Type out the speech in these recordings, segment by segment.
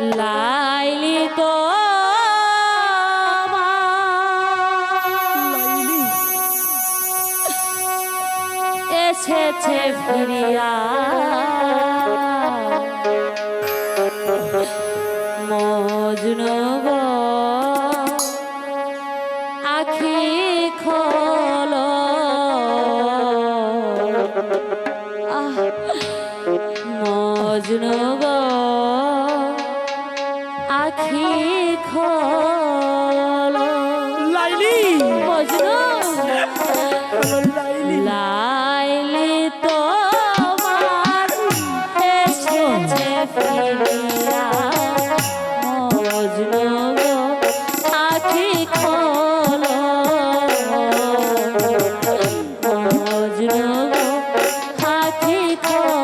লাইলি তো এসেছে ফিরিয়া। মজনু আখি খোল। মজনু গো আখি লাইলি। লাইলি। লাইলি এসেছে ফিরিয়া। মজনু গো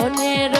মনের